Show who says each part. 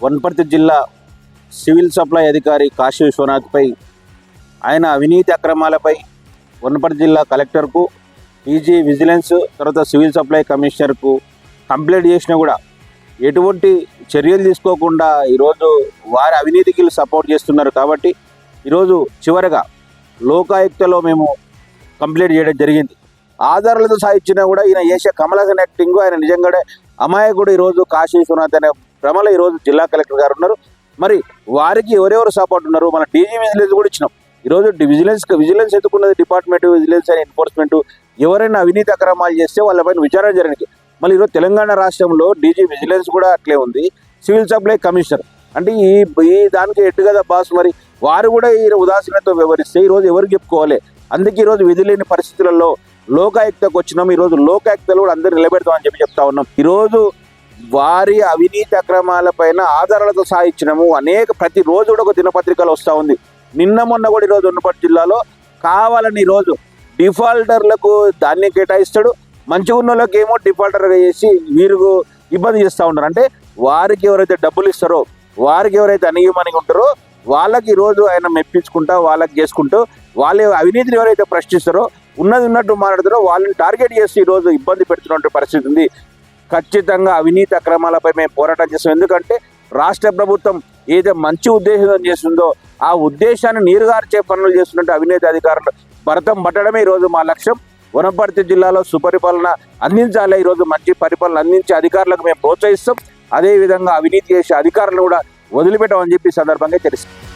Speaker 1: వనపర్తి జిల్లా civil supply అధికారి కాశీ విశ్వనాథ్పై ఆయన అవినీతి అక్రమాలపై వనపర్తి జిల్లా కలెక్టర్కు ఈజీ విజిలెన్స్ తర్వాత సివిల్ సప్లై కమిషనర్కు కంప్లైంట్ చేసినా కూడా ఎటువంటి చర్యలు తీసుకోకుండా ఈరోజు వారి అవినీతికి సపోర్ట్ చేస్తున్నారు కాబట్టి ఈరోజు చివరగా లోకాయుక్తలో మేము కంప్లైంట్ చేయడం జరిగింది. ఆధారాలతో సాధించినా కూడా ఈయన చేసే కమలసన్ యాక్టింగ్ ఆయన నిజంగానే అమాయకుడు ఈరోజు కాశీ విశ్వనాథ్ అనే భ్రమలో ఈరోజు జిల్లా కలెక్టర్ గారు ఉన్నారు. మరి వారికి ఎవరెవరు సపోర్ట్ ఉన్నారు? మన డీజీ విజిలెన్స్ కూడా ఇచ్చినాం. ఈరోజు విజిలెన్స్ విజిలెన్స్ ఎత్తుకున్నది డిపార్ట్మెంట్ విజిలెన్స్ అండ్ ఎన్ఫోర్స్మెంట్ ఎవరైనా అవినీతి అక్రమాలు చేస్తే వాళ్ళపైన విచారణ జరిగింది మళ్ళీ ఈరోజు తెలంగాణ రాష్ట్రంలో డీజీ విజిలెన్స్ కూడా అట్లే ఉంది. సివిల్ సప్లై కమిషనర్ అంటే ఈ ఈ దానికి ఎట్టు కదా బాస్ మరి? వారు కూడా ఈ ఉదాసీనతో వ్యవహరిస్తే ఈరోజు ఎవరికి చెప్పుకోవాలి? అందుకే ఈరోజు విధి లేని పరిస్థితులలో లోకాయుక్తకు వచ్చినాం. ఈరోజు లోకాయుక్తలు కూడా అందరూ నిలబెడతామని చెప్పి చెప్తా ఉన్నాం. ఈరోజు వారి అవినీతి అక్రమాలపైన ఆధారాలతో సాధించినము అనేక ప్రతిరోజు కూడా ఒక దినపత్రికలు వస్తూ ఉంది. నిన్న మొన్న కూడా ఈరోజు ఉన్నపటి జిల్లాలో కావాలని ఈరోజు డిఫాల్టర్లకు దాన్ని కేటాయిస్తాడు. మంచిగా ఉన్న వాళ్ళకి ఏమో డిఫాల్టర్గా చేసి వీరు ఇబ్బంది చేస్తూ ఉన్నారు. అంటే వారికి ఎవరైతే డబ్బులు ఇస్తారో వారికి ఎవరైతే అనియమనిగా ఉంటారో వాళ్ళకి ఈరోజు ఆయన మెప్పించుకుంటా వాళ్ళకి చేసుకుంటూ వాళ్ళ అవినీతిని ఎవరైతే ప్రశ్నిస్తారో ఉన్నది ఉన్నట్టు మాట్లాడతారో వాళ్ళని టార్గెట్ చేసి ఈరోజు ఇబ్బంది పెడుతున్నటువంటి పరిస్థితి ఉంది. ఖచ్చితంగా అవినీతి అక్రమాలపై మేము పోరాటం చేస్తాం ఎందుకంటే రాష్ట్ర ప్రభుత్వం ఏదో మంచి ఉద్దేశం చేస్తుందో ఆ ఉద్దేశాన్ని నీరుగార్చే పనులు చేస్తున్నట్టు అవినీతి అధికారులు భరతం పట్టడమే ఈరోజు మా లక్ష్యం. వనపర్తి జిల్లాలో సుపరిపాలన అందించాలి. ఈరోజు మంచి పరిపాలన అందించే అధికారులకు మేము ప్రోత్సహిస్తాం. అదేవిధంగా అవినీతి చేసే అధికారులను కూడా వదిలిపెట్టమని చెప్పి సందర్భంగా తెలుస్తుంది